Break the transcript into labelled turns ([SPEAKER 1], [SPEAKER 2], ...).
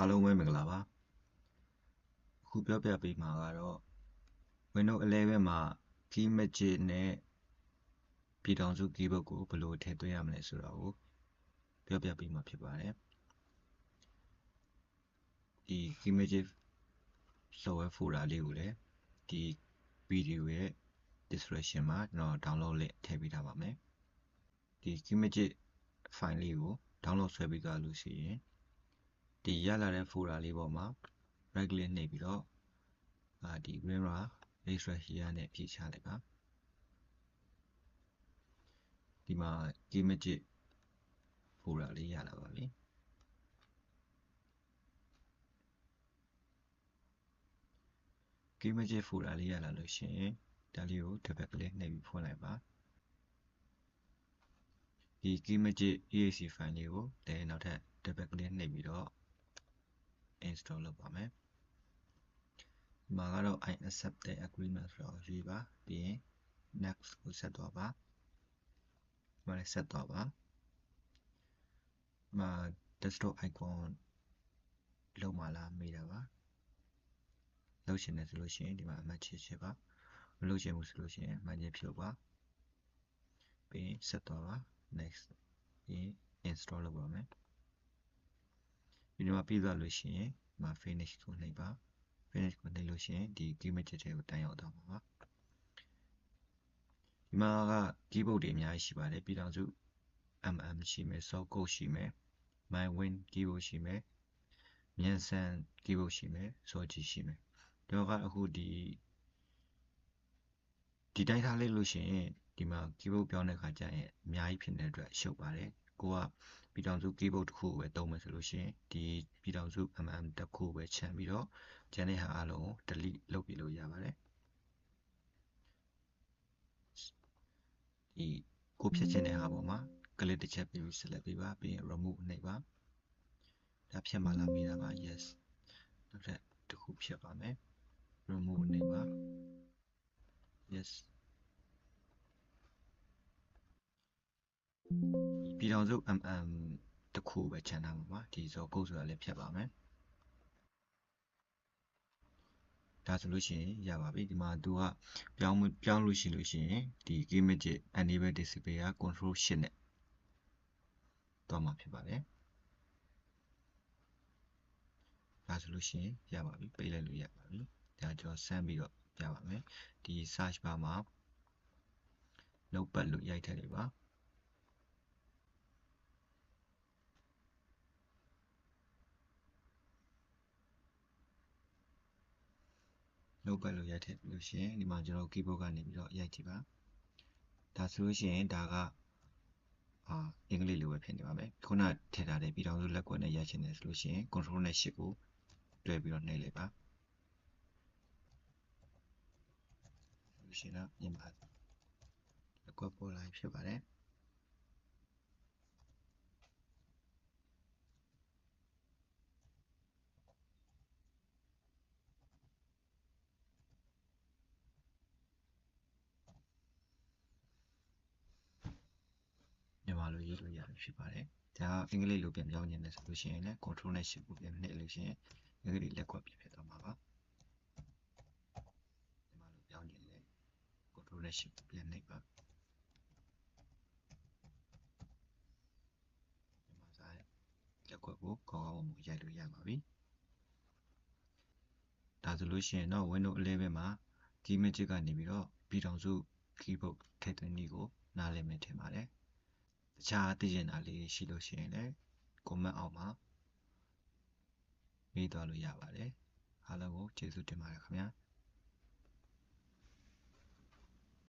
[SPEAKER 1] အားလုံးပဲမင်္ဂလာပါအခုပြောပြပေးမှာကတော့ Windows 11မှာ Key Magic နဲ့ပြည်ထောင်စု keyboard ကိုဘယ်လိုထည့်သွင်းရမလဲဆိုတာကိုပြောပြပေးမှာဖြစ်ပါတယ်ဒီ Key Magic software folder လေးကိုလည်းဒီ video ရဲ့ description မှာကျွန်တော် download link ထည့်ပေးထားပါမယ်ဒီ Key Magic file လေးကို download ဆွဲပြီးသားလို့ရှိရင် ဒီရလာတဲ့ folder လေးပေါ်မှာ right click နှိပ်ပြီးတော့အာဒီ mirror extract here နဲ့ဖြည့်ချလိုက်ပါဒီမှာ Keymagic folder လေးရလာပါပြီ Keymagic folder လေးရလာလို့ရှိရင်ဒါလေးကိုတစ်ပတ်ကလေးနှိပ်ပြီးဖွင့်လိုက်ပါဒီ Keymagic exe file လေးကိုလည်းနောက်ထပ်တစ်ပတ်ကလေးနှိပ်ပြီးတော့ install လုပ်ပါမယ်ဒီမှာကတော့ I accept the agreement ဆိုတော့ရွေးပါပြီးရင် next ကိုဆက်သွားပါဒီမှာလည်းဆက်သွားပါဒီမှာ desktop icon လုံးမလားမေးတာပါလုပ်ရှင်တယ်ဆိုလို့ရှိရင်ဒီမှာအမှတ်ချစ်ချစ်ပါမလုပ်ရှင်ဘူးဆိုလို့ရှိရင်မှန်ချင်းဖြုတ်ပါပြီးရင်ဆက်သွားပါ next ပြီးရင် install လုပ်ပါမယ် ဒီမှာပြီးသွားလို့ရှိရင်ဒီမှာ finish ကိုနှိပ်ပါ finish ကိုနှိပ်လို့ရှိရင်ဒီ keyboard တွေကိုတန်းရောက်သွားမှာပါဒီမှာက keyboard တွေအများကြီးရှိပါတယ်ပြည်ထောင်စု mm ရှိမယ် soft code ရှိမယ် my win keyboard ရှိမယ်မြန်ဆန် keyboard ရှိမယ် soji ရှိမယ်တော့ကအခုဒီဒီတိုင်းထားလိုက်လို့ရှိရင်ဒီမှာ keyboard ပြောင်းတဲ့ခါကျရင်အများကြီးဖြစ်နေတဲ့အတွက်ရှုပ်ပါတယ် ကိုကပြည်ထောင်စု keyboard တစ်ခုကိုပဲသုံးမယ်ဆိုလို့ရှိရင်ဒီပြည်ထောင်စု mm တစ်ခုပဲခြံပြီးတော့ကျန်တဲ့ဟာအလုံးကို delete လုပ်ပြလို့ရပါတယ်ဒီကိုဖြတ်ချင်တဲ့ဟာပေါ်မှာ click တစ်ချက်ပြီး select ပေးပါပြီးရင် remove နှိပ်ပါဒါဖြတ်မှလာမိတာပါ yes နောက်ထပ်တစ်ခုဖြတ်ပါမယ် remove နှိပ်ပါ yes ပြည်ထောင်စု mm တစ်ခုပဲခြံထားမှာပါဒီဆိုကုတ်ဆိုတာလည်းဖြတ်ပါမယ်ဒါဆိုလို့ရှိရင်ရပါပြီဒီမှာသူကပြောင်းပြောင်းလို့ရှိလို့ရှိရင်ဒီ image enable display က control shift နဲ့တော့မှာဖြစ်ပါတယ်ဒါဆိုလို့ရှိရင်ရပါပြီပိတ်လိုက်လို့ရပါပြီဒါကြောဆန်းပြီးတော့ပြပါမယ်ဒီ search bar မှာ notepad လို့ရိုက်ထည့်လိုက်ပါ လုပ်ပတ်လို့ရိုက်ထည့်လို့ရှိရင်ဒီမှာကျွန်တော် keyboard ကနေပြီးတော့ရိုက်ကြည့်ပါဒါဆိုလို့ရှိရင်ဒါကအာအင်္ဂလိပ်လိုပဲဖြစ်နေပါမယ်ခုနထည့်ထားတဲ့ပြည်ထောင်စုလက်ကွက်နဲ့ရိုက်ချင်တယ်ဆိုလို့ရှိရင် control နဲ့ shift ကိုတွဲပြီးတော့နှိပ်လိုက်ပါလို့ရှိရင်တော့မြန်မာလက်ကွက်ပေါ်လာဖြစ်ပါတယ်မြန်မာလိုရေးလို့ရပြီ ဖြစ်ပါတယ်။ဒါအင်္ဂလိပ်လိုပြန်ပြောင်းနေတယ်ဆိုလို့ရှိရင်လည်း control နဲ့ shift ကိုပြန်နှိပ်လို့ရှိရင်အင်္ဂလိပ်လက်ကွက်ပြဖြစ်သွားမှာပါ။မြန်မာလိုပြောင်းနေတယ် control နဲ့ shift ပြန်နှိပ်ပါ။မြန်မာစာလက်ကွက်ကိုကောင်းကောင်းမွန်ရိုက်လို့ရပါပြီ။ဒါဆိုလို့ရှိရင်တော့ Windows 11မှာ key magic ကနေပြီးတော့ပြည်ထောင်စု keyboard ထည့်သွင်းနည်းကိုနားလည်မယ်ထင်ပါတယ်။ တခြားသိချင်တာလေးရှိလို့ရှိရင်လည်း comment အောက်မှာမေးသွားလို့ရပါတယ်အားလုံးကိုကျေးဇူးတင်ပါတယ်ခင်ဗျာ။